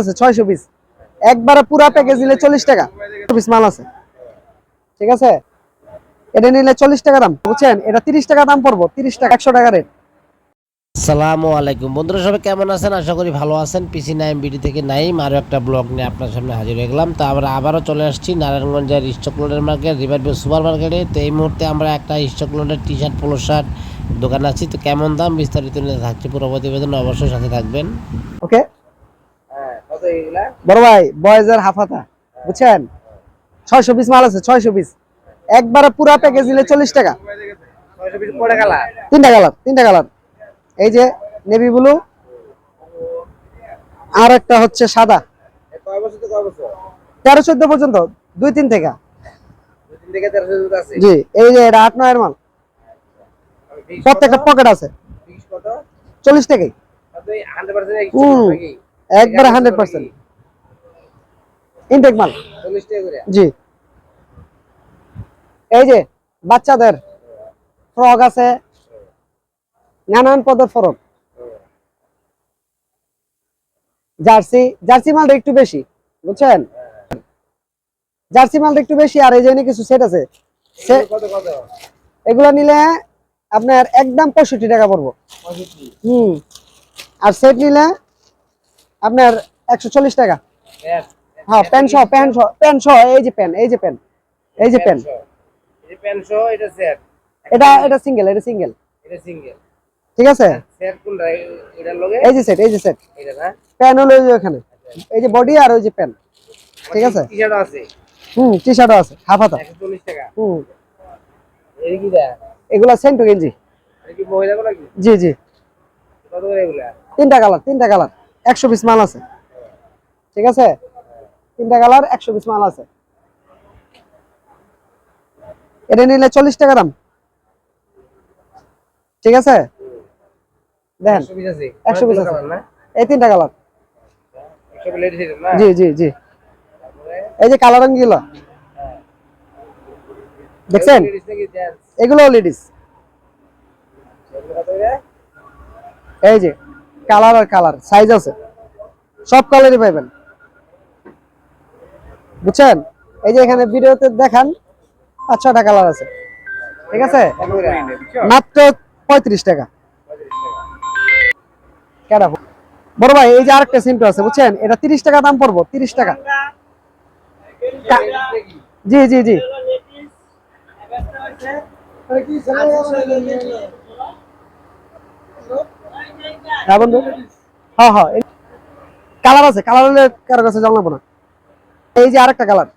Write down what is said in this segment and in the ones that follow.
আছে ছয়শো পিস একবারে পুরা প্যাকেজ নিলে চল্লিশ টাকা। পিস মাল আছে। ঠিক আছে? এটা নিলে চল্লিশ টাকা দাম। বুঝছেন? এটা তিরিশ টাকা দাম পড়ব। তিরিশ টাকা একশো টাকা রেট আলাইকুম। বন্ধুরা সবাই কেমন আছেন? আশা করি ভালো আছেন। পিসি নাইম বিডি থেকে নাইম আরও একটা ব্লগ নিয়ে আপনার সামনে হাজির হয়ে গেলাম। তো আমরা আবারও চলে আসছি নারায়ণগঞ্জের স্টকলোডের মার্কেট রিভারভিউ সুপার মার্কেটে তো এই মুহূর্তে আমরা একটা স্টকলোডের টি শার্ট পোলো শার্ট দোকানে আছি। তো কেমন দাম? বিস্তারিত নিয়ে থাকছে পুরো প্রতিবেদন। অবশ্যই সাথে থাকবেন। ওকে বড় ভাই বয়েজের হাফাতা বুঝছেন? ছয়শো পিস মাল আছে ছয়শো পিস একবারে পুরা প্যাকেজ নিলে চল্লিশ টাকা। তিনটা কালার তিনটা কালার। এই যে নেভি ব্লু আর একটা হচ্ছে সাদা। তেরো চোদ্দ পর্যন্ত দুই তিন থেকে। জি এই যে এটা আট নয়ের মাল। প্রত্যেকটা পকেট আছে। চল্লিশ টাকাই। হুম। একবারে হান্ড্রেড পার্সেন্ট ইনটেক মাল। জি। এই যে বাচ্চাদের ফ্রক আছে, নানান পদের ফরক জার্সি জার্সি মালটা একটু বেশি, বুঝছেন? জার্সি মালটা একটু বেশি, আর এই জন্য কিছু সেট আছে। এগুলো নিলে আপনার একদম পঁয়ষট্টি টাকা পড়ব। হুম। আর সেট নিলে আপনার একশো চল্লিশ টাকা? হ্যাঁ প্যান সহ প্যান সহ প্যান সহ এই যে প্যান এই যে প্যান এই যে প্যান এটা এটা সিঙ্গেল এটা সিঙ্গেল। এটা সিঙ্গেল। ঠিক আছে? এই যে সেট এই যে সেট। প্যান হলো এই যে ওখানে। এই যে বডি আর ওই যে প্যান ঠিক আছে? হুম টি শার্টও আছে হাফ হাতা। হুম। এগুলা সেন্টু গেঞ্জি। জি জি। তিনটা কালার তিনটা কালার। একশো পিস মাল আছে। ঠিক আছে? তিনটা কালার একশো পিস মাল আছে। এটা নিলে চল্লিশ টাকা দাম। ঠিক আছে? দেখেন একশো পিস আছে। এই তিনটা কালার। জি জি জি। এই যে কালার রঙগুলো। দেখছেন? এগুলো লেডিস এই যে কালার আর কালার সাইজ আছে। সব কালারই পাবেন বুঝছেন? এই যে এখানে ভিডিওতে দেখান, পাঁচ ছটা কালার আছে। ঠিক আছে? মাত্র পঁয়ত্রিশ টাকা। কেডা বড় ভাই, এই যে আরেকটা সিমটো আছে, বুঝছেন? এটা তিরিশ টাকা দাম পড়ব, তিরিশ টাকা। জি জি জি। হ্যাঁ বন্ধু। হ্যাঁ হ্যাঁ কালার আছে, কালার হলে কারও কাছে জানাব না। এই যে আরেকটা কালার,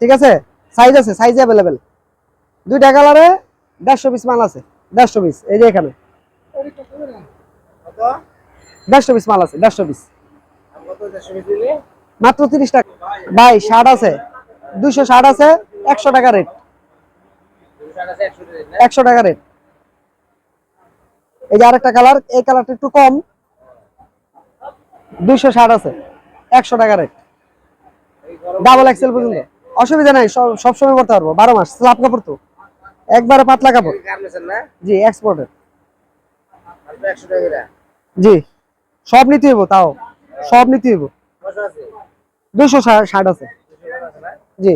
ঠিক আছে? সাইজ আছে সাইজ অ্যাভেলেবেল দুইটা কালারে দেড়শো পিস মাল আছে, দেড়শো পিস এই যে এখানে। দেড়শো পিস মাল আছে, দেড়শো পিস মাত্র তিরিশ টাকা। ভাই শার্ট আছে, দুইশো শার্ট আছে, একশো টাকা রেট একশো টাকা রেট এই যে আরেকটা কালার এই কালারটা একটু কম। দুইশো ষাট আছে, একশো টাকা রেট ডাবল এক্সেল পর্যন্ত। অসুবিধা নাই, সব সবসময় করতে পারব, বারো মাস স্লাব কাপড় তো। একবারে পাতলা কাপড়। জি এক্সপোর্টের জি, সব নিতে হইব তাও, সব নিতে হইব। দুশো ষাট আছে। জি।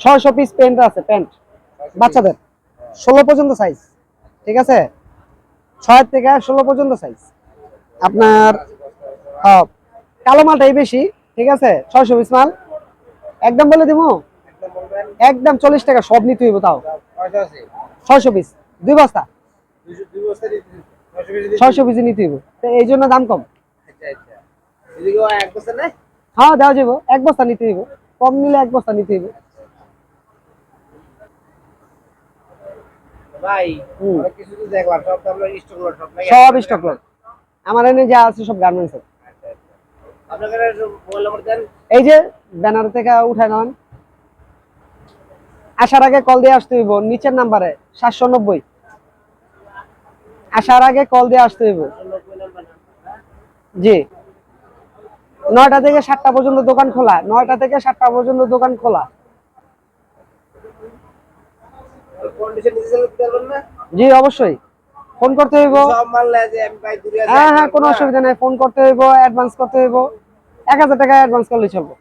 ছয়শো পিস প্যান্ট আছে প্যান্ট বাচ্চাদের। ষোলো পর্যন্ত সাইজ ঠিক আছে? ছয় থেকে ষোলো পর্যন্ত সাইজ আপনার হ্যাঁ, কালো মালটাই বেশি ঠিক আছে? ছয়শো পিস মাল। একদম বলে দিব? একদম চল্লিশ টাকা সব নিতে হইব তাও। ছয়শো পিস দুই বস্তা। ছয়শো পিস নিতে হইব। এই জন্য দাম কম। হ্যাঁ দেওয়া যাব এক বস্তা নিতে হইব। কম নিলে এক বস্তা নিতে হইব। সব স্টক লট আমার এনে যা আছে সব গার্মেন্টস এই যে ব্যানার থেকে উঠায় নেন। আসার আগে কল দিয়ে আসতে হইব নিচের নাম্বারে সাতশো নব্বই। আসার আগে কল দিয়ে আসতে হইব। জি। নয়টা থেকে সাতটা পর্যন্ত দোকান খোলা নয়টা থেকে সাতটা পর্যন্ত দোকান খোলা। জি অবশ্যই। ফোন করতে হইব। হ্যাঁ হ্যাঁ কোনো অসুবিধা নাই। ফোন করতে হইব অ্যাডভান্স করতে হইব। এক হাজার টাকা অ্যাডভান্স করলে চলবো।